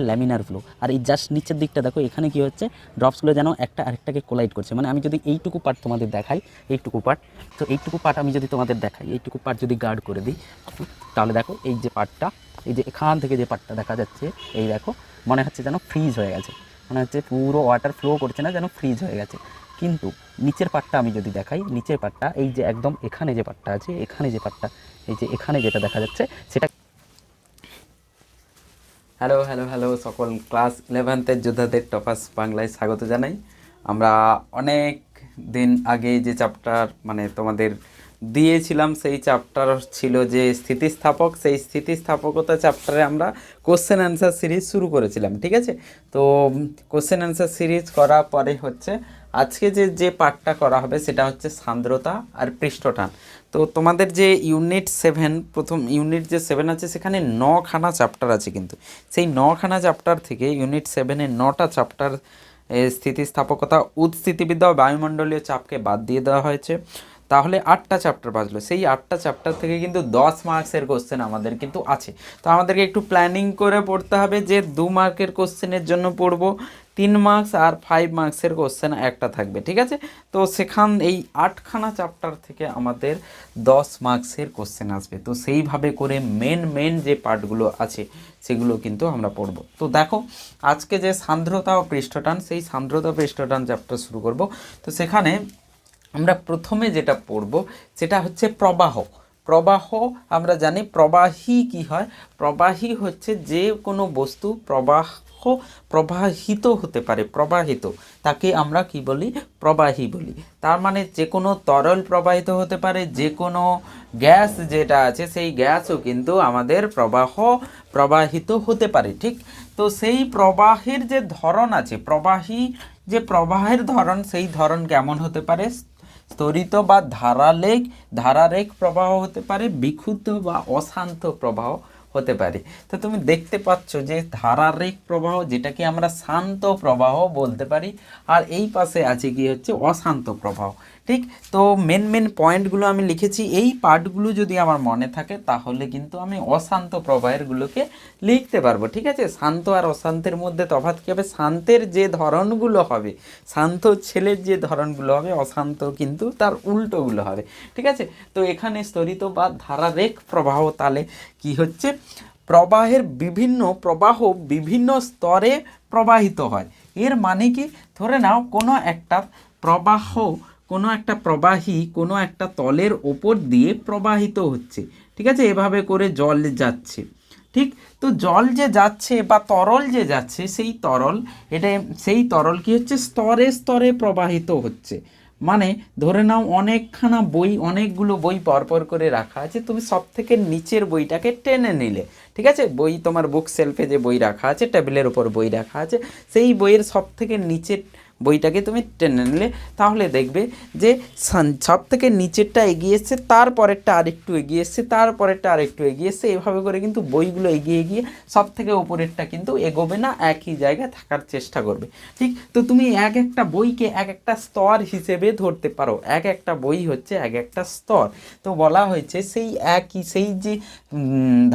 হয় laminar flow আর এই just নিচের দিকটা দেখো, এখানে কি হচ্ছে? ড্রপসগুলো যেন একটা আরেকটাকে কোলাইড করছে। মানে আমি যদি এইটুকু পার্ট তোমাদের দেখাই, এইটুকু পার্ট তো এইটুকু পার্ট আমি যদি তোমাদের দেখাই, এইটুকু পার্ট যদি গার্ড করে দিই, তাহলে দেখো এই যে পার্টটা এই যে এখান থেকে যে পার্টটা দেখা যাচ্ছে, এই দেখো, মনে হচ্ছে যেন ফ্রিজ হয়ে গেছে। মনে হচ্ছে পুরো ওয়াটার ফ্লো করছে না, যেন ফ্রিজ হয়ে গেছে। কিন্তু নিচের পাটটা আমি যদি দেখাই, নিচের পাটটা এই যে একদম এখানে যে পাটটা আছে, এখানে যে পাটটা এই যে এখানে যেটা দেখা যাচ্ছে, সেটা হ্যালো হ্যালো হ্যালো সকল ক্লাস ইলেভেন্থের যোদ্ধাদের টপাস বাংলায় স্বাগত জানাই। আমরা অনেক দিন আগে যে চ্যাপ্টার মানে তোমাদের দিয়েছিলাম, সেই চ্যাপ্টার ছিল যে স্থিতিস্থাপক, সেই স্থিতিস্থাপকতা চ্যাপ্টারে আমরা কোশ্চেন অ্যান্সার সিরিজ শুরু করেছিলাম, ঠিক আছে? তো কোশ্চেন অ্যান্সার সিরিজ করার পরে হচ্ছে, আজকে যে যে পার্টটা করা হবে সেটা হচ্ছে সান্দ্রতা আর পৃষ্ঠটান। তো তোমাদের যে ইউনিট সেভেন প্রথম ইউনিট যে সেভেন আছে, সেখানে নখানা চ্যাপ্টার আছে কিন্তু। সেই নখানা চ্যাপ্টার থেকে ইউনিট সেভেনের নটা চ্যাপ্টার স্থিতিস্থাপকতা উৎস্থিতিবিদ্যা ও বায়ুমণ্ডলীয় চাপকে বাদ দিয়ে দেওয়া হয়েছে। তাহলে আটটা চ্যাপ্টার বাজলো। সেই আটটা চ্যাপ্টার থেকে কিন্তু দশ মার্কসের কোশ্চেন আমাদের কিন্তু আছে। তো আমাদেরকে একটু প্ল্যানিং করে পড়তে হবে যে দু মার্কের কোশ্চেনের জন্য পড়ব, তিন মার্কস আর ফাইভ মার্কসের কোশ্চেন একটা থাকবে, ঠিক আছে? তো সেখান, এই আটখানা চ্যাপ্টার থেকে আমাদের দশ মার্কসের কোশ্চেন আসবে। তো সেইভাবে করে মেন মেন যে পার্টগুলো আছে, সেগুলো কিন্তু আমরা পড়ব। তো দেখো, আজকে যে সান্দ্রতা ও পৃষ্ঠটান, সেই সান্দ্রতা পৃষ্ঠটান চ্যাপ্টার শুরু করব। তো সেখানে আমরা প্রথমে যেটা পড়ব, সেটা হচ্ছে প্রবাহ। প্রবাহ, আমরা জানি প্রবাহী কি হয়? প্রবাহী হচ্ছে যে কোনো বস্তু, প্রবাহ, প্রবাহিত হতে পারে, প্রবাহিত। তাকে আমরা কি বলি? প্রবাহী বলি। তার মানে যে কোনো তরল প্রবাহিত হতে পারে, যে কোনো গ্যাস যেটা আছে, সেই গ্যাসও কিন্তু আমাদের প্রবাহ প্রবাহিত হতে পারে, ঠিক? তো সেই প্রবাহের যে ধরন আছে, প্রবাহী যে প্রবাহের ধরন, সেই ধরন কেমন হতে পারে? স্তরিত বা ধারালেখ, ধারারেখ প্রবাহ হতে পারে, বিক্ষুব্ধ বা অশান্ত প্রবাহ হতে পারে। তো তুমি দেখতে পাচ্ছ যে ধারারেক প্রবাহ, যেটাকে আমরা শান্ত প্রবাহ বলতে পারি, আর এই পাশে আছে কি হচ্ছে, অশান্ত প্রবাহ। ঠিক? তো মেন মেন পয়েন্টগুলো আমি লিখেছি। এই পার্টগুলো যদি আমার মনে থাকে, তাহলে কিন্তু আমি অশান্ত প্রবাহেরগুলোকে লিখতে পারব, ঠিক আছে? শান্ত আর অশান্তের মধ্যে তফাৎ কী হবে? শান্তের যে ধরনগুলো হবে, শান্ত ছেলের যে ধরনগুলো হবে, অশান্ত কিন্তু তার উল্টোগুলো হবে, ঠিক আছে? তো এখানে স্তরিত বা ধারারেখ প্রবাহ তাহলে কি হচ্ছে? প্রবাহের বিভিন্ন প্রবাহ বিভিন্ন স্তরে প্রবাহিত হয়। এর মানে কি? ধরে নাও কোনো একটা প্রবাহ কোনো একটা প্রবাহী কোনো একটা তলের ওপর দিয়ে প্রবাহিত হচ্ছে, ঠিক আছে? এভাবে করে জল যাচ্ছে, ঠিক? তো জল যে যাচ্ছে বা তরল যে যাচ্ছে, সেই তরল, এটা সেই তরল কি হচ্ছে? স্তরে স্তরে প্রবাহিত হচ্ছে। মানে ধরে নাও অনেকখানা বই, অনেকগুলো বই পরপর করে রাখা আছে, তুমি সব থেকে নিচের বইটাকে টেনে নিলে, ঠিক আছে? বই তোমার বুক সেলফে যে বই রাখা আছে টেবিলের উপর বই রাখা আছে, সেই বইয়ের সব থেকে নিচের বইটাকে তুমি টেনে নিলে, তাহলে দেখবে যে সব থেকে নিচেরটা এগিয়ে এসছে, তারপরেরটা আরেকটু এগিয়ে এসছে, তারপরেরটা আরেকটু এগিয়ে এসছে, এভাবে করে কিন্তু বইগুলো এগিয়ে এগিয়ে সব থেকে ওপরেরটা কিন্তু এগোবে না, একই জায়গায় থাকার চেষ্টা করবে। ঠিক? তো তুমি এক একটা বইকে এক একটা স্তর হিসেবে ধরতে পারো। এক একটা বই হচ্ছে এক একটা স্তর। তো বলা হয়েছে সেই একই, সেই যে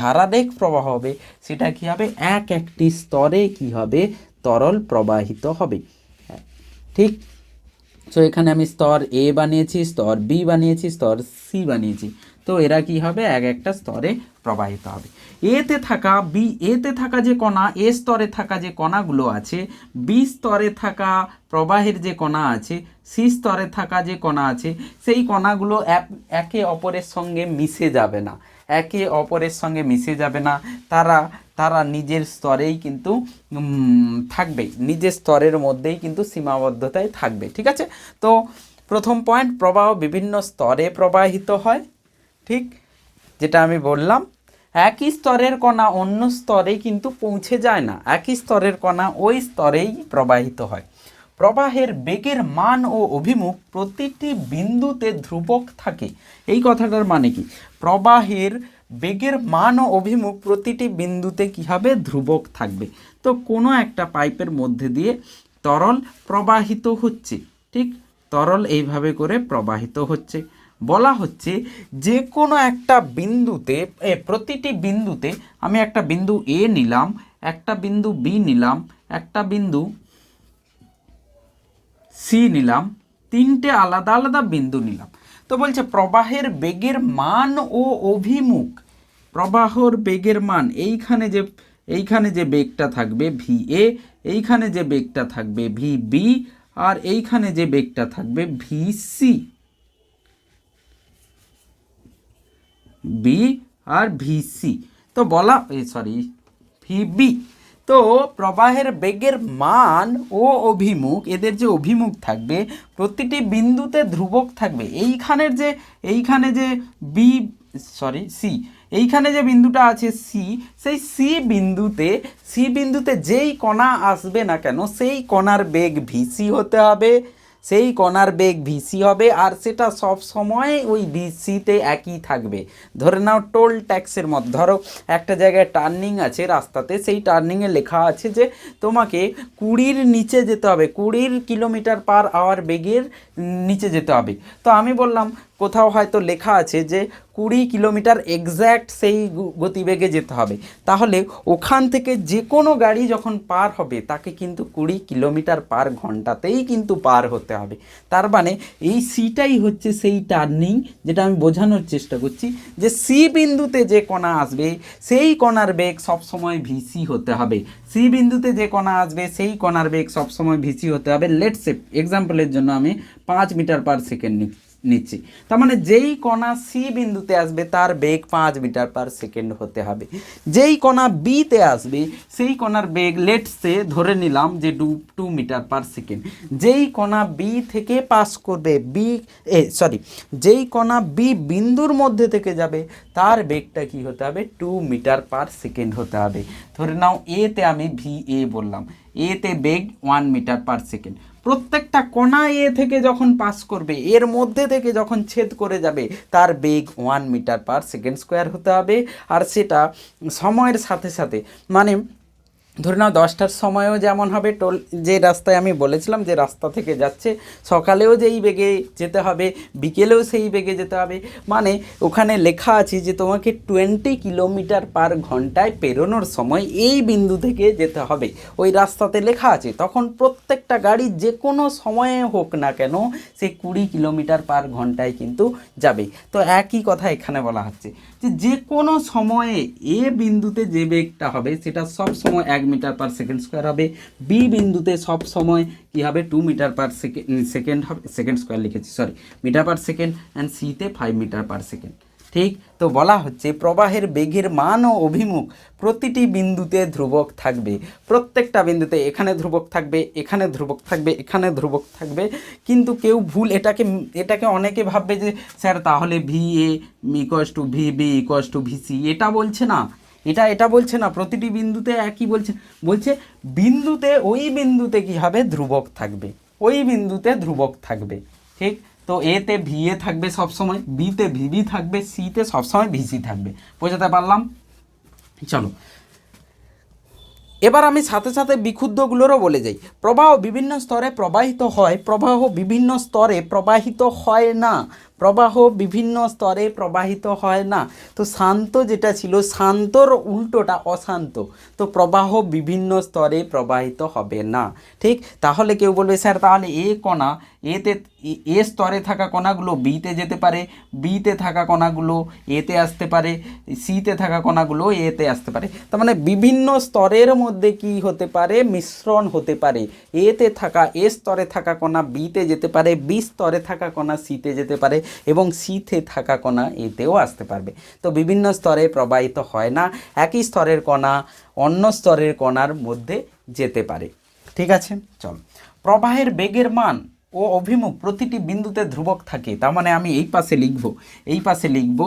ধারারেখ প্রবাহ হবে, সেটা কি হবে? এক একটি স্তরে কি হবে? তরল প্রবাহিত হবে। ঠিক? সো এখানে আমি স্তর এ বানিয়েছি, স্তর বি বানিয়েছি, স্তর সি বানিয়েছি। তো এরা কি হবে? এক একটা স্তরে প্রবাহিত হবে। এতে থাকা বি এতে থাকা যে কণা এ স্তরে থাকা যে কণাগুলো আছে বি স্তরে থাকা প্রবাহের যে কণা আছে সি স্তরে থাকা যে কণা আছে, সেই কণাগুলো একে অপরের সঙ্গে মিশে যাবে না। একে অপরের সঙ্গে মিশে যাবে না। তারা তারা নিজের স্তরেই কিন্তু থাকবে। নিজের স্তরের মধ্যেই কিন্তু সীমাবদ্ধতায় থাকবে, ঠিক আছে? তো প্রথম পয়েন্ট প্রবাহ বিভিন্ন স্তরে প্রবাহিত হয়, ঠিক? যেটা আমি বললাম, একই স্তরের কণা অন্য স্তরে কিন্তু পৌঁছে যায় না। একই স্তরের কণা ওই স্তরেই প্রবাহিত হয়। প্রবাহের বেগের মান ও অভিমুখ প্রতিটি বিন্দুতে ধ্রুবক থাকে। এই কথাটার মানে কি? প্রবাহের বেগের মান ও অভিমুখ প্রতিটি বিন্দুতে কী হবে ধ্রুবক থাকবে? তো কোনো একটা পাইপের মধ্যে দিয়ে তরল প্রবাহিত হচ্ছে, ঠিক? তরল এইভাবে করে প্রবাহিত হচ্ছে। বলা হচ্ছে যে কোনো একটা বিন্দুতে প্রতিটি বিন্দুতে আমি একটা বিন্দু এ নিলাম, একটা বিন্দু বি নিলাম, একটা বিন্দু সি নিলাম, তিনটে আলাদা আলাদা বিন্দু নিলাম। তো বলছে, প্রবাহের বেগের মান ও অভিমুখ। প্রবাহর বেগের মান, এইখানে যে এইখানে যে বেগটা থাকবে ভি এ, এইখানে যে বেগটা থাকবে ভি বি, আর এইখানে যে বেগটা থাকবে ভি সি। বি আর ভি সি। তো বলা সরি ভিবি তো প্রবাহের বেগের মান ও অভিমুখ, এদের যে অভিমুখ থাকবে, প্রতিটি বিন্দুতে ধ্রুবক থাকবে। এইখানের যে, এইখানে যে বি সরি সি এইখানে যে বিন্দুটা আছে সি সেই সি বিন্দুতে সি বিন্দুতে যেই কণা আসবে না কেন, সেই কণার বেগ ভিসি হতে হবে। সেই কণার বেগ ভিসি হবে আর সেটা সব সময় ওই ভিসিতে একই থাকবে। ধরে নাও টোল ট্যাক্সের মত। ধরো একটা জায়গায় টার্নিং আছে রাস্তাতে, সেই টার্নিংয়ে লেখা আছে যে তোমাকে কুড়ির নিচে যেতে হবে। কুড়ির কিলোমিটার পার আওয়ার বেগের নিচে যেতে হবে। তো আমি বললাম কোথাও হয়তো লেখা আছে যে কুড়ি কিলোমিটার এক্স্যাক্ট সেই গতিবেগে যেতে হবে। তাহলে ওখান থেকে যে কোনো গাড়ি যখন পার হবে, তাকে কিন্তু কুড়ি কিলোমিটার পার ঘন্টাতেই কিন্তু পার হতে হবে। তার মানে এই সিটাই হচ্ছে সেই টার্নিং যেটা আমি বোঝানোর চেষ্টা করছি যে সি বিন্দুতে যে কণা আসবে, সেই কণার বেগ সবসময় ভিসি হতে হবে। সি বিন্দুতে যে কণা আসবে, সেই কণার বেগ সবসময় ভিসি হতে হবে। লেটসে এক্সাম্পলের জন্য আমি পাঁচ মিটার পার সেকেন্ড নিচ্ছি। নিচ্ছি। তার মানে যেই কণা সি বিন্দুতে আসবে, তার বেগ পাঁচ মিটার পার সেকেন্ড হতে হবে। যেই কণা বিতে আসবে, সেই কণার বেগ লেটসে ধরে নিলাম যে two two metre per second যেই কণা বি থেকে পাস করবে বি এ সরি যেই কণা বি বিন্দুর মধ্যে থেকে যাবে, তার বেগটা কি হতে হবে? টু মিটার পার সেকেন্ড হতে হবে। ধরে নাও এতে আমি ভি এ বললাম। এতে বেগ ওয়ান মিটার পার সেকেন্ড প্রত্যেকটা কণা এ থেকে যখন পাস করবে, এর মধ্যে থেকে যখন ছেদ করে যাবে, তার বেগ one metre per second square হতে হবে। আর সেটা সময়ের সাথে সাথে মানে ধরে নাও দশটার সময়ও যেমন হবে, টোল যে রাস্তায় আমি বলেছিলাম যে রাস্তা থেকে যাচ্ছে, সকালেও যেই বেগে যেতে হবে, বিকেলেও সেই বেগে যেতে হবে। মানে ওখানে লেখা আছে যে তোমাকে টোয়েন্টি কিলোমিটার পার ঘন্টায় পেরোনোর সময় এই বিন্দু থেকে যেতে হবে। ওই রাস্তাতে লেখা আছে, তখন প্রত্যেকটা গাড়ি যে কোনো সময়ে হোক না কেন সে কুড়ি কিলোমিটার পার ঘন্টায় কিন্তু যাবে। তো একই কথা এখানে বলা হচ্ছে যে যে কোনো সময়ে এ বিন্দুতে যে বেগটা হবে, সেটা সব সময় এক মিটার পার সেকেন্ড স্কোয়ার হবে। বি বিন্দুতে সব সময় কি হবে? Two metre per second second হবে। সেকেন্ড স্কোয়ার লিখেছি sorry metre per second and সিতে ফাইভ মিটার পার সেকেন্ড ঠিক? তো বলা হচ্ছে, প্রবাহের বেগের মান ও অভিমুখ প্রতিটি বিন্দুতে ধ্রুবক থাকবে। প্রত্যেকটা বিন্দুতে এখানে ধ্রুবক থাকবে, এখানে ধ্রুবক থাকবে, এখানে ধ্রুবক থাকবে। কিন্তু কেউ ভুল এটাকে এটাকে অনেকে ভাববে যে, স্যার, তাহলে V A equals two V B equals two V C এটা বলছে না। এটা এটা বলছে না, প্রতিটি বিন্দুতে একই বলছে। বলছে, বিন্দুতে, ওই বিন্দুতে কি হবে? ধ্রুবক থাকবে। ওই বিন্দুতে ধ্রুবক থাকবে। ঠিক? তো এতে ভি, এ থাকবে সবসময় বিতে ভিবি থাকবে সিতে সবসময় ভিসি থাকবে। বোঝাতে পারলাম? চলো। এবার আমি সাথে সাথে বিক্ষুব্ধগুলোরও বলে যাই। প্রবাহ বিভিন্ন স্তরে প্রবাহিত হয়, প্রবাহ বিভিন্ন স্তরে প্রবাহিত হয় না। প্রবাহ বিভিন্ন স্তরে প্রবাহিত হয় না। তো শান্ত যেটা ছিল, শান্তর উল্টোটা অশান্ত। তো প্রবাহ বিভিন্ন স্তরে প্রবাহিত হবে না। ঠিক? তাহলে কেউ বলবে, স্যার, তাহলে এ কণা, এতে, এ- স্তরে থাকা কণাগুলো বিতে যেতে পারে বিতে থাকা কণাগুলো এতে আসতে পারে সিতে থাকা কণাগুলো এতে আসতে পারে। তার মানে বিভিন্ন স্তরের মধ্যে কি হতে পারে? মিশ্রণ হতে পারে। এতে থাকা এ স্তরে থাকা কণা বিতে যেতে পারে বি স্তরে থাকা কণা সিতে যেতে পারে। এবং শীতে থাকা কণা এতেও আসতে পারবে। তো বিভিন্ন স্তরে প্রবাহিত হয় না, একই স্তরের কণা অন্য স্তরের কণার মধ্যে যেতে পারে। ঠিক আছে? চল। প্রবাহের বেগের মান ও অভিমুখ প্রতিটি বিন্দুতে ধ্রুবক থাকে। তার মানে আমি এই পাশে লিখব, এই পাশে লিখব,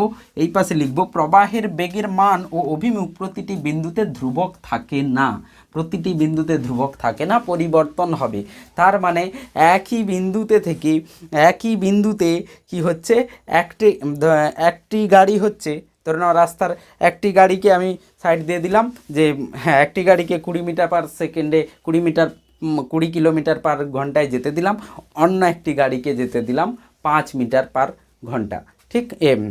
এই পাশে লিখব। প্রবাহের বেগের মান ও অভিমুখ প্রতিটি বিন্দুতে ধ্রুবক থাকে না। প্রতিটি বিন্দুতে ধ্রুবক থাকে না, পরিবর্তন হবে। তার মানে একই বিন্দুতে থেকে একই বিন্দুতে কি হচ্ছে? একটি একটি গাড়ি হচ্ছে। ধরে নাও রাস্তার একটি গাড়িকে আমি সাইড দিয়ে দিলাম যে হ্যাঁ একটি গাড়িকে কুড়ি মিটার পার সেকেন্ডে কুড়ি মিটার কুড়ি কিলোমিটার পার ঘন্টায় যেতে দিলাম। অন্য একটি গাড়িকে যেতে দিলাম পাঁচ মিটার পার ঘণ্টা। ঠিক এম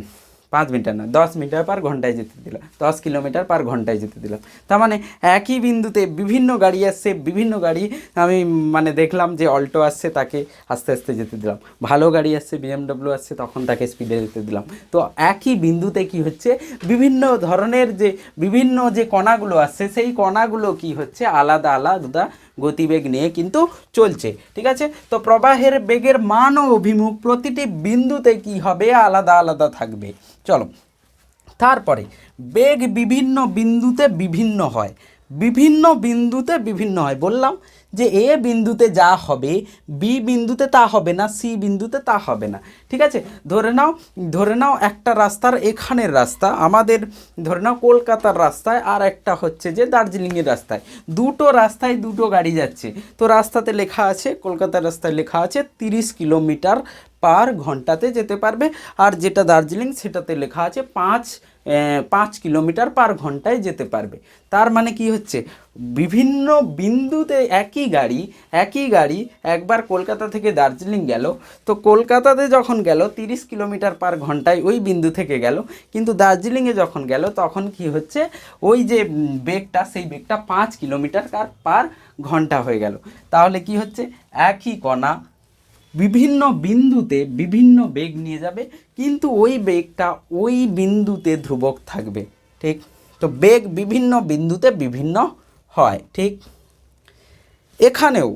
পাঁচ মিটার না দশ মিটার পার ঘন্টায় যেতে দিলাম, দশ কিলোমিটার পার ঘন্টায় যেতে দিলাম। তার মানে একই বিন্দুতে বিভিন্ন গাড়ি আসছে, বিভিন্ন গাড়ি আমি মানে দেখলাম যে অল্টো আসছে, তাকে আস্তে আস্তে যেতে দিলাম। ভালো গাড়ি আসছে, বিএমডব্লিউ আসছে, তখন তাকে স্পিডে যেতে দিলাম। তো একই বিন্দুতে কি হচ্ছে? বিভিন্ন ধরনের যে, বিভিন্ন যে কণাগুলো আসছে, সেই কণাগুলো কি হচ্ছে? আলাদা আলাদা গতিবেগ নিয়ে কিন্তু চলছে, ঠিক আছে? তো প্রবাহের বেগের মান ও অভিমুখ, প্রতিটি বিন্দুতে কি হবে? আলাদা আলাদা থাকবে। চলো। তারপরে, বেগ বিভিন্ন বিন্দুতে বিভিন্ন হয়। বিভিন্ন বিন্দুতে বিভিন্ন হয়। বললাম যে এ বিন্দুতে যা হবে, বি বিন্দুতে তা হবে না, সি বিন্দুতে তা হবে না। ঠিক আছে? ধরে নাও ধরে নাও একটা রাস্তার এখানের রাস্তা, আমাদের ধরে নাও কলকাতার রাস্তায়, আর একটা হচ্ছে যে দার্জিলিংয়ের রাস্তায়। দুটো রাস্তায় দুটো গাড়ি যাচ্ছে। তো রাস্তাতে লেখা আছে, কলকাতার রাস্তায় লেখা আছে তিরিশ কিলোমিটার পার ঘন্টাতে যেতে পারবে। আর যেটা দার্জিলিং, সেটাতে লেখা আছে পাঁচ পাঁচ কিলোমিটার পার ঘন্টায় যেতে পারবে। তার মানে কি হচ্ছে? বিভিন্ন বিন্দুতে একই গাড়ি একই গাড়ি একবার কলকাতা থেকে দার্জিলিং গেল। তো কলকাতাতে যখন গেল, তিরিশ কিলোমিটার পার ঘন্টায় ওই বিন্দু থেকে গেল। কিন্তু দার্জিলিংয়ে যখন গেল, তখন কি হচ্ছে? ওই যে বেগটা, সেই বেগটা পাঁচ কিলোমিটার পার ঘণ্টা হয়ে গেল। তাহলে কি হচ্ছে? একই কণা বিভিন্ন বিন্দুতে বিভিন্ন বেগ নিয়ে যাবে, কিন্তু ওই বেগটা ওই বিন্দুতে ধ্রুবক থাকবে, ঠিক? তো বেগ বিভিন্ন বিন্দুতে বিভিন্ন হয়, ঠিক? এখানেও,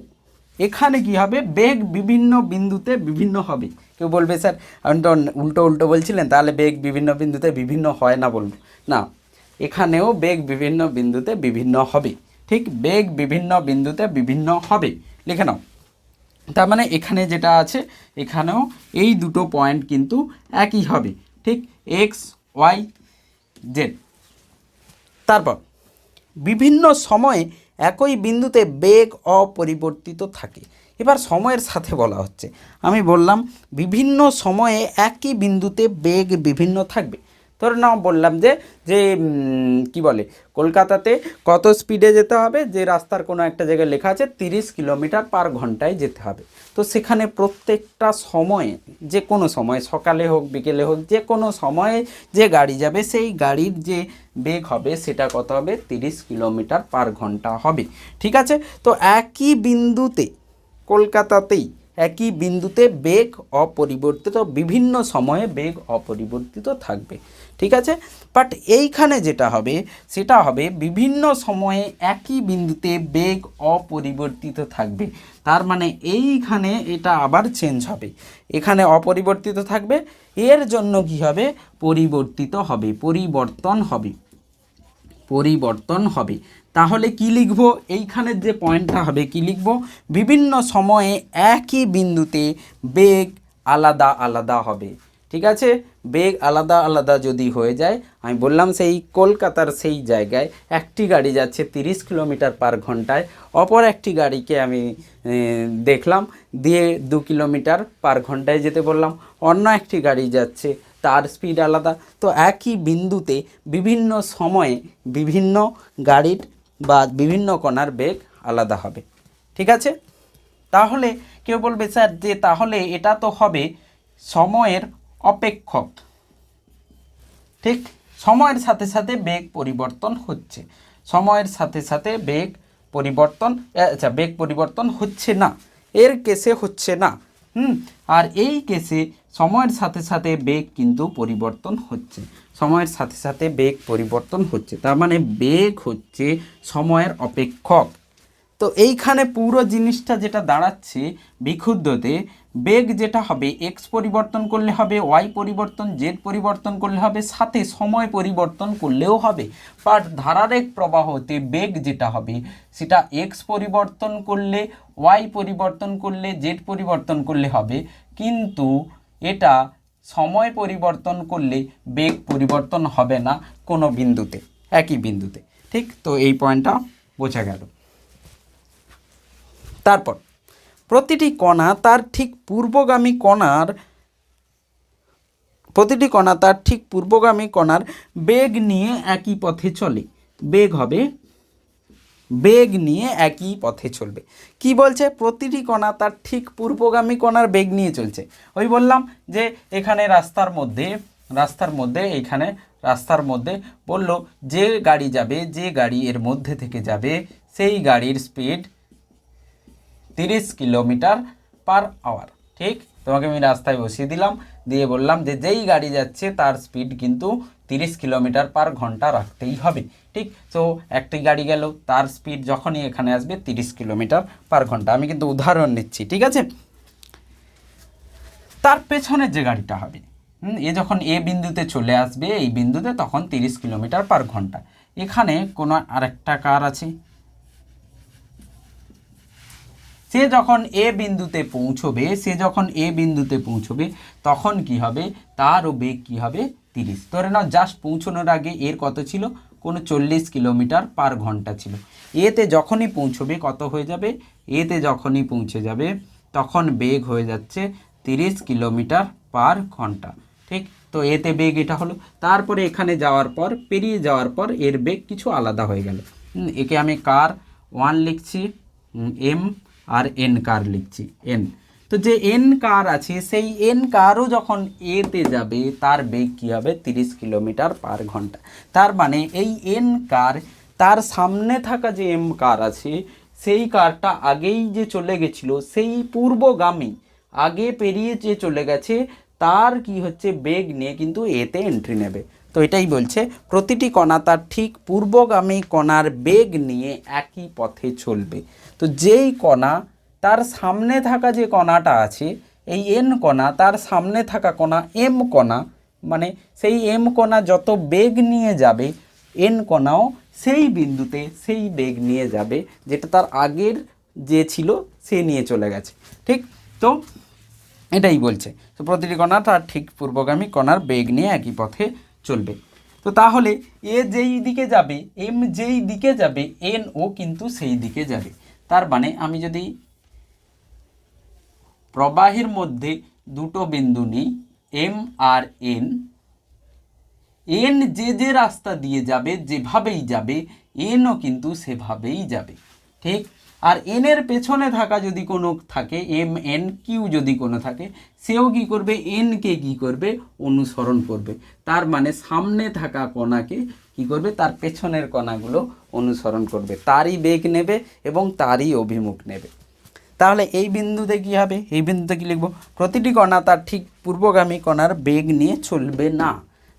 এখানে কি হবে? বেগ বিভিন্ন বিন্দুতে বিভিন্ন হবে। কেউ বলবে, স্যার, আপনি তো উল্টো উল্টো বলছিলেন, তাহলে বেগ বিভিন্ন বিন্দুতে বিভিন্ন হয় না বলব। না, এখানেও বেগ বিভিন্ন বিন্দুতে বিভিন্ন হবে, ঠিক? বেগ বিভিন্ন বিন্দুতে বিভিন্ন হবে। লিখে নাও। তার মানে এখানে যেটা আছে, এখানেও এই দুটো পয়েন্ট কিন্তু একই হবে। ঠিক এক্স ওয়াই জেড তারপর, বিভিন্ন সময়ে একই বিন্দুতে বেগ অপরিবর্তিত থাকে। এবার সময়ের সাথে বলা হচ্ছে। আমি বললাম, বিভিন্ন সময়ে একই বিন্দুতে বেগ বিভিন্ন থাকবে। ধরে নাও বললাম যে যে কি বলে, কলকাতাতে কত স্পিডে যেতে হবে? যে রাস্তার কোনো একটা জায়গায় লেখা আছে, তিরিশ কিলোমিটার পার ঘন্টায় যেতে হবে। তো সেখানে প্রত্যেকটা সময়ে, যে কোনো সময়, সকালে হোক, বিকেলে হোক, যে কোনো সময়ে যে গাড়ি যাবে, সেই গাড়ির যে বেগ হবে, সেটা কত হবে? তিরিশ কিলোমিটার পার ঘণ্টা হবে। ঠিক আছে? তো একই বিন্দুতে, কলকাতাতেই একই বিন্দুতে বেগ অপরিবর্তিত, বিভিন্ন সময়ে বেগ অপরিবর্তিত থাকবে। ঠিক আছে? বাট এইখানে যেটা হবে, সেটা হবে বিভিন্ন সময়ে একই বিন্দুতে বেগ অপরিবর্তিত থাকবে। তার মানে এইখানে এটা আবার চেঞ্জ হবে। এখানে অপরিবর্তিত থাকবে, এর জন্য কি হবে? পরিবর্তিত হবে, পরিবর্তন হবে। পরিবর্তন হবে। তাহলে কি লিখব? এইখানের যে পয়েন্টটা হবে, কি লিখব? বিভিন্ন সময়ে একই বিন্দুতে বেগ আলাদা আলাদা হবে। ঠিক আছে? বেগ আলাদা আলাদা যদি হয়ে যায়, আমি বললাম সেই কলকাতার সেই জায়গায় একটি গাড়ি যাচ্ছে তিরিশ কিলোমিটার পার ঘন্টায়, অপর একটি গাড়িকে আমি দেখলাম দিয়ে দু কিলোমিটার পার ঘন্টায় যেতে বললাম, অন্য একটি গাড়ি যাচ্ছে, তার স্পিড আলাদা। তো একই বিন্দুতে বিভিন্ন সময়ে বিভিন্ন গাড়ির বা বিভিন্ন কণার বেগ আলাদা হবে। ঠিক আছে? তাহলে কেউ বলবে, স্যার, যে তাহলে এটা তো হবে সময়ের অপেক্ষক। ঠিক, সময়ের সাথে সাথে বেগ পরিবর্তন হচ্ছে। সময়ের সাথে সাথে বেগ পরিবর্তন আচ্ছা বেগ পরিবর্তন হচ্ছে না। এর কেসে হচ্ছে না। হুম, আর এই কেসে সময়ের সাথে সাথে বেগ কিন্তু পরিবর্তন হচ্ছে। সময়ের সাথে সাথে বেগ পরিবর্তন হচ্ছে। তার মানে বেগ হচ্ছে সময়ের অপেক্ষক। তো এইখানে পুরো জিনিসটা যেটা দাঁড়াচ্ছে বিক্ষুব্ধতে বেগ যেটা হবে এক্স পরিবর্তন করলে হবে ওয়াই পরিবর্তন জেড পরিবর্তন করলে হবে, সাথে সময় পরিবর্তন করলেও হবে। বাট ধারারেক প্রবাহতে বেগ যেটা হবে, সেটা এক্স পরিবর্তন করলে ওয়াই পরিবর্তন করলে জেড পরিবর্তন করলে হবে। কিন্তু এটা সময় পরিবর্তন করলে বেগ পরিবর্তন হবে না কোনো বিন্দুতে, একই বিন্দুতে। ঠিক তো এই পয়েন্টটা বোঝা গেল। তারপর প্রতিটি কণা তার ঠিক পূর্বগামী কণার, প্রতিটি কণা তার ঠিক পূর্বগামী কণার বেগ নিয়ে একই পথে চলে। বেগ হবে, বেগ নিয়ে একই পথে চলবে। কি বলছে? প্রতিটি কণা তার ঠিক পূর্বগামী কণার বেগ নিয়ে চলছে। ওই বললাম যে এখানে রাস্তার মধ্যে রাস্তার মধ্যে এইখানে রাস্তার মধ্যে বলল, যে গাড়ি যাবে, যে গাড়ি এর মধ্যে থেকে যাবে, সেই গাড়ির স্পিড তিরিশ কিলোমিটার পার আওয়ার। ঠিক? তোমাকে আমি রাস্তায় বসিয়ে দিলাম, দিয়ে বললাম যে যেই গাড়ি যাচ্ছে তার স্পিড কিন্তু তিরিশ কিলোমিটার পার ঘণ্টা রাখতেই হবে। ঠিক? তো একটি গাড়ি গেল, তার স্পিড যখনই এখানে আসবে তিরিশ কিলোমিটার পার ঘণ্টা। আমি কিন্তু উদাহরণ নিচ্ছি, ঠিক আছে? তার পেছনের যে গাড়িটা হবে এ যখন এ বিন্দুতে চলে আসবে, এই বিন্দুতে তখন তিরিশ কিলোমিটার পার ঘণ্টা। এখানে কোনো আরেকটা কার আছে? সে যখন এ বিন্দুতে পৌঁছবে, সে যখন এ বিন্দুতে পৌঁছবে, তখন কি হবে? তারও বেগ কি হবে? তিরিশ। ধরে নাও জাস্ট পৌঁছানোর আগে এর কত ছিল? কোনো চল্লিশ কিলোমিটার পার ঘণ্টা ছিল। এতে যখনই পৌঁছবে, কত হয়ে যাবে? এতে যখনই পৌঁছে যাবে, তখন বেগ হয়ে যাচ্ছে তিরিশ কিলোমিটার পার ঘণ্টা। ঠিক? তো এতে বেগ এটা হলো। তারপরে এখানে যাওয়ার পর, পেরিয়ে যাওয়ার পর এর বেগ কিছু আলাদা হয়ে গেল। একে আমি কার ওয়ান লিখছি। এম আর এন কার লিখছি, এন। তো যে এন কার আছে, সেই এন কারও যখন এতে যাবে, তার বেগ কী হবে? তিরিশ কিলোমিটার পার ঘণ্টা। তার মানে এই এন কার, তার সামনে থাকা যে এম কার আছে, সেই কারটা আগেই যে চলে গেছিল, সেই পূর্বগামী, আগে পেরিয়ে যে চলে গেছে, তার কি হচ্ছে? বেগ নিয়ে কিন্তু এতে এন্ট্রি নেবে। তো এটাই বলছে, প্রতিটি কণা তার ঠিক পূর্বগামী কণার বেগ নিয়ে একই পথে চলবে। তো যেই কণা তার সামনে থাকা যে কণাটা আছে, এই এন কণা তার সামনে থাকা কণা এম কণা মানে সেই এম কণা যত বেগ নিয়ে যাবে এন কণাও সেই বিন্দুতে সেই বেগ নিয়ে যাবে, যেটা তার আগের যে ছিল, সে নিয়ে চলে গেছে। ঠিক? তো এটাই বলছে, তো প্রতিটি কণা তার ঠিক পূর্বগামী কণার বেগ নিয়ে একই পথে চলবে। তো তাহলে এ যেই দিকে যাবে, এম যেই দিকে যাবে, এন ও কিন্তু সেই দিকে যাবে। তার মানে আমি যদি প্রবাহের মধ্যে দুটো বিন্দু নিই, এম আর এন এন যে যে রাস্তা দিয়ে যাবে, যেভাবেই যাবে, এনও কিন্তু সেভাবেই যাবে। ঠিক? আর এনের পেছনে থাকা যদি কোনো থাকে এম এন কিউ যদি কোনো থাকে, সেও কি করবে? এনকে কি করবে? অনুসরণ করবে। তার মানে সামনে থাকা কণাকে কি করবে? তার পেছনের কণাগুলো অনুসরণ করবে। তারই বেগ নেবে এবং তারই অভিমুখ নেবে। তাহলে এই বিন্দুতে কি হবে? এই বিন্দুতে কি লিখব? প্রতিটি কণা তার ঠিক পূর্বগামী কণার বেগ নিয়ে চলবে না।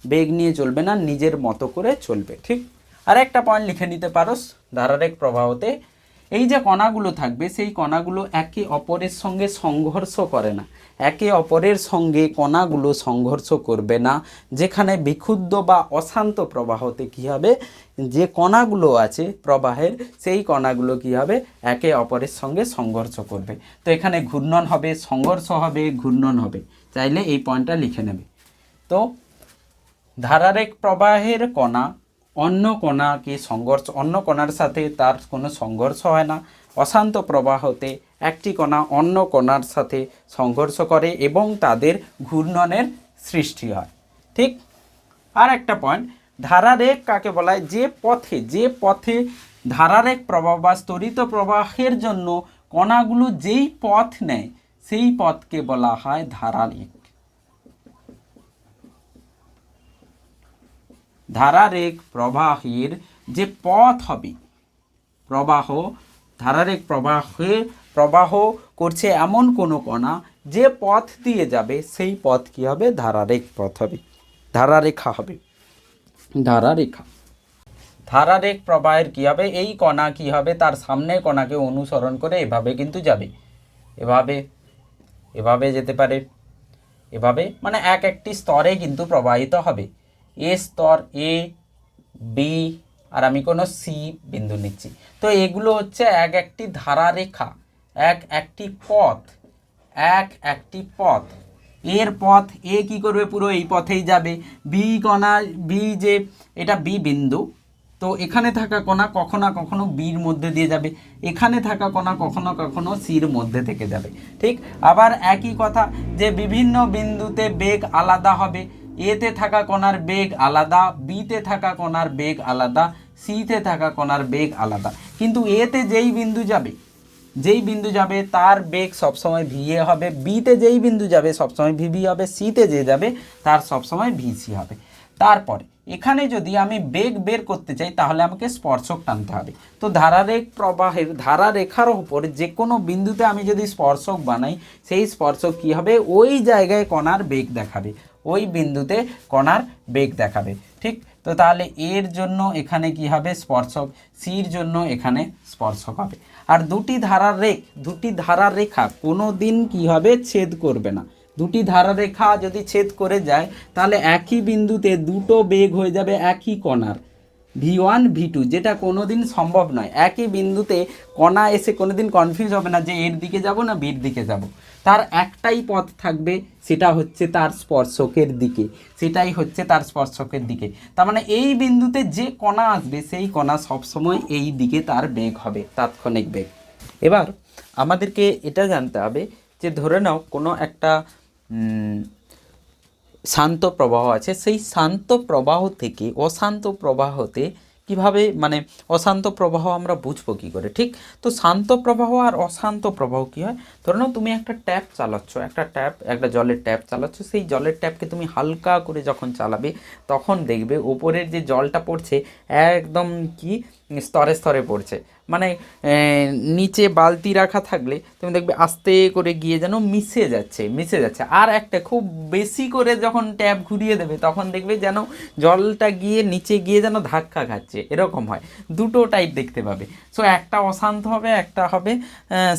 বেগ নিয়ে চলবে না, নিজের মতো করে চলবে, ঠিক? আর একটা পয়েন্ট লিখে নিতে পারোস ধারারেক প্রবাহতে এই যে কণাগুলো থাকবে, সেই কণাগুলো একে অপরের সঙ্গে সংঘর্ষ করে না। একে অপরের সঙ্গে কণাগুলো সংঘর্ষ করবে না। যেখানে বিক্ষুব্ধ বা অশান্ত প্রবাহতে কী হবে? যে কণাগুলো আছে প্রবাহের, সেই কণাগুলো কী হবে? একে অপরের সঙ্গে সংঘর্ষ করবে। তো এখানে ঘূর্ণন হবে, সংঘর্ষ হবে, ঘূর্ণন হবে। চাইলে এই পয়েন্টটা লিখে নেবে। তো ধারারেক প্রবাহের কণা অন্য কণাকে সংঘর্ষ, অন্য কণার সাথে তার কোনো সংঘর্ষ হয় না। অশান্ত প্রবাহতে একটি কণা অন্য কণার সাথে সংঘর্ষ করে এবং তাদের ঘূর্ণনের সৃষ্টি হয়। ঠিক আর একটা পয়েন্ট ধারারেক কাকে বলা হয় যে পথে যে পথে ধারারেক প্রবাহ বা স্তরিত প্রবাহের জন্য কণাগুলো যেই পথ নেয়, সেই পথকে বলা হয় ধারারেক ধারারেক প্রবাহের যে পথ হবে, প্রবাহ, ধারারেক প্রবাহে প্রবাহ করছে এমন কোনো কণা, যে পথ দিয়ে যাবে, সেই পথ কী হবে? ধারারেক পথ হবে, ধারারেখা হবে, ধারারেখা। ধারারেক প্রবাহের কী হবে? এই কণা কী হবে? তার সামনের কণাকে অনুসরণ করে এভাবে কিন্তু যাবে, এভাবে এভাবে যেতে পারে, এভাবে মানে এক একটি স্তরে কিন্তু প্রবাহিত হবে। এ স্তর এ বি আর আমি কোনো সি বিন্দু নিচ্ছি। তো এগুলো হচ্ছে এক একটি ধারারেখা, এক একটি পথ, এক একটি পথ। এর পথ এ কি করবে? পুরো এই পথেই যাবে। বি কণা বি যে, এটা বি বিন্দু। তো এখানে থাকা কণা কখনো কখনো বির মধ্যে দিয়ে যাবে। এখানে থাকা কণা কখনো কখনো সির মধ্যে থেকে যাবে। ঠিক? আবার একই কথা, যে বিভিন্ন বিন্দুতে বেগ আলাদা হবে। এতে থাকা কণার বেগ আলাদা, বিতে থাকা কণার বেগ আলাদা, সিতে থাকা কণার বেগ আলাদা। কিন্তু এতে যেই বিন্দু যাবে, যেই বিন্দু যাবে তার বেগ সবসময় ভি এ হবে, বিতে যেই বিন্দু যাবে সবসময় ভিবি হবে, সিতে যে যাবে তার সবসময় ভিসি হবে। তারপরে এখানে যদি আমি বেগ বের করতে চাই, তাহলে আমাকে স্পর্শক টানতে হবে। তো ধারারেখ প্রবাহের ধারারেখার উপর যে কোনো বিন্দুতে আমি যদি স্পর্শক বানাই, সেই স্পর্শক কী হবে? ওই জায়গায় কণার বেগ দেখাবে। ওই বিন্দুতে কণার বেগ দেখাবে। ঠিক? তো তাহলে এর জন্য এখানে কি হবে? স্পর্শক। সির জন্য এখানে স্পর্শক হবে। আর দুটি ধারার রেখ দুটি ধারার রেখা কোনো দিন কী হবে? ছেদ করবে না। দুটি ধারারেখা যদি ছেদ করে যায়, তাহলে একই বিন্দুতে দুটো বেগ হয়ে যাবে একই কণার। ভি ওয়ান, ভি টু, যেটা কোনো দিন সম্ভব নয়। একই বিন্দুতে কণা এসে কোনো দিন কনফিউজ হবে না যে এর দিকে যাব না বির দিকে যাব। তার একটাই পথ থাকবে, সেটা হচ্ছে তার স্পর্শকের দিকে। সেটাই হচ্ছে তার স্পর্শকের দিকে। তার মানে এই বিন্দুতে যে কণা আসবে, সেই কণা সবসময় এই দিকে তার বেগ হবে, তাৎক্ষণিক বেগ। এবার আমাদেরকে এটা জানতে হবে যে ধরে নাও কোনো একটা শান্ত প্রবাহ আছে। সেই শান্ত প্রবাহ থেকে, অশান্ত প্রবাহতে কীভাবে মানে অশান্ত প্রবাহ আমরা বুঝব কী করে? ঠিক? তো শান্ত প্রবাহ আর অশান্ত প্রবাহ কী হয়? ধরে নাও তুমি একটা ট্যাপ চালাচ্ছ, একটা ট্যাপ, একটা জলের ট্যাপ চালাচ্ছ। সেই জলের ট্যাপকে তুমি হালকা করে যখন চালাবে, তখন দেখবে ওপরের যে জলটা পড়ছে, একদম কি স্তরে স্তরে পড়ছে। মানে নিচে বালতি রাখা থাকলে তুমি দেখবে আস্তে করে গিয়ে যেন মিশে যাচ্ছে মিশে যাচ্ছে। আর একটা খুব বেশি করে যখন ট্যাপ ঘুরিয়ে দেবে, তখন দেখবে যেন জলটা গিয়ে নিচে গিয়ে যেন ধাক্কা খাচ্ছে। এরকম হয়। দুটো টাইপ দেখতে পাবে। সো একটা অশান্ত হবে, একটা হবে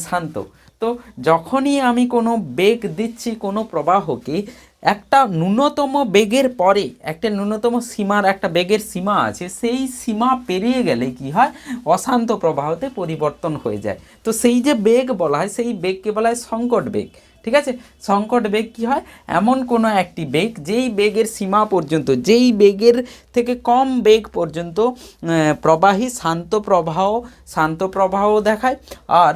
শান্ত। তো যখনই আমি কোনো বেগ দিচ্ছি কোনো প্রবাহকে একটা ন্যূনতম বেগের পরে, একটা ন্যূনতম সীমার, একটা বেগের সীমা আছে, সেই সীমা পেরিয়ে গেলে কি হয়? অশান্ত প্রবাহতে পরিবর্তন হয়ে যায়। তো সেই যে বেগ বলা হয়, সেই বেগকে বলা হয় সংকট বেগ। ঠিক আছে? সংকট বেগ কি হয়? এমন কোনো একটি বেগ, যেই বেগের সীমা পর্যন্ত, যেই বেগের থেকে কম বেগ পর্যন্ত প্রবাহী শান্ত প্রবাহ শান্ত প্রবাহ দেখায়। আর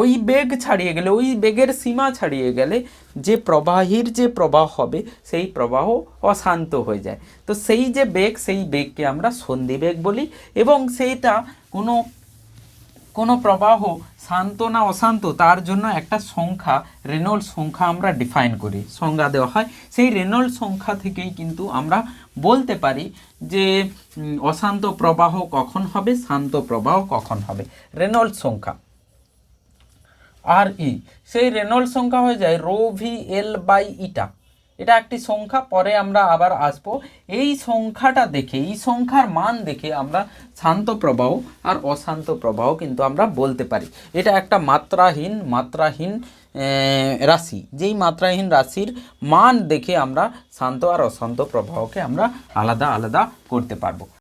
ওই বেগ ছাড়িয়ে গেলে, ওই বেগের সীমা ছাড়িয়ে গেলে যে প্রবাহীর যে প্রবাহ হবে, সেই প্রবাহ অশান্ত হয়ে যায়। তো সেই যে বেগ, সেই বেগকে আমরা সন্ধি বেগ বলি এবং সেইটা কোনো কোনো প্রবাহ শান্ত না অশান্ত, তার জন্য একটা সংখ্যা, রেনল্ড সংখ্যা আমরা ডিফাইন করি, সংজ্ঞা দেওয়া হয়। সেই রেনল্ড সংখ্যা থেকেই কিন্তু আমরা বলতে পারি যে অশান্ত প্রবাহ কখন হবে, শান্ত প্রবাহ কখন হবে। রেনল্ড সংখ্যা। আর ই সেই রেনল্ড সংখ্যা হয়ে যায় rho V L by eta. এটা একটি সংখ্যা, পরে আমরা আবার আসব। এই সংখ্যাটা দেখে, এই সংখ্যার মান দেখে আমরা শান্ত প্রবাহ আর অশান্ত প্রবাহ কিন্তু আমরা বলতে পারি। এটা একটা মাত্রাহীন মাত্রাহীন রাশি। যেই মাত্রাহীন রাশির মান দেখে আমরা শান্ত আর অশান্ত প্রবাহকে আমরা আলাদা আলাদা করতে পারব।